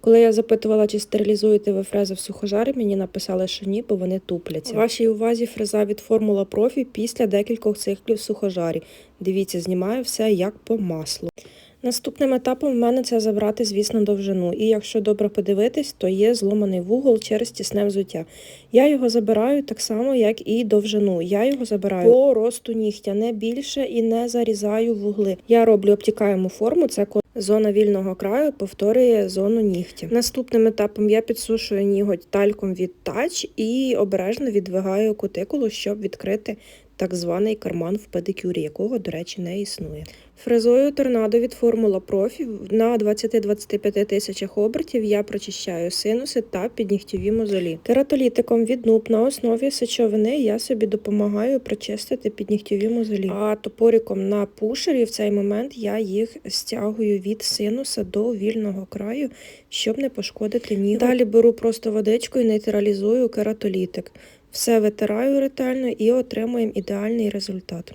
Коли я запитувала, чи стерилізуєте ви фрези в сухожарі, мені написали, що ні, бо вони тупляться. Вашій увазі фреза від Формула Профі після декількох циклів сухожарі. Дивіться, знімаю все як по маслу. Наступним етапом в мене це забрати, звісно, довжину. І якщо добре подивитись, то є зломаний вугол через тісне взуття. Я його забираю так само, як і довжину. Я його забираю по росту нігтя, не більше і не зарізаю вугли. Я роблю обтікаєму форму, це зона вільного краю повторює зону нігтя. Наступним етапом я підсушую ніготь тальком від тач і обережно відвигаю кутикулу, щоб відкрити так званий карман в педикюрі, якого, до речі, не існує. Фрезою торнадо від Формула Профі на 20-25 тисячах обертів я прочищаю синуси та піднігтєві мозолі. Кератолітиком від нуб на основі сечовини я собі допомагаю прочистити піднігтєві мозолі. А топориком на пушері в цей момент я їх стягую від синуса до вільного краю, щоб не пошкодити ніг. Далі беру просто водичку і нейтралізую кератолітик. Все витираю ретельно і отримуємо ідеальний результат.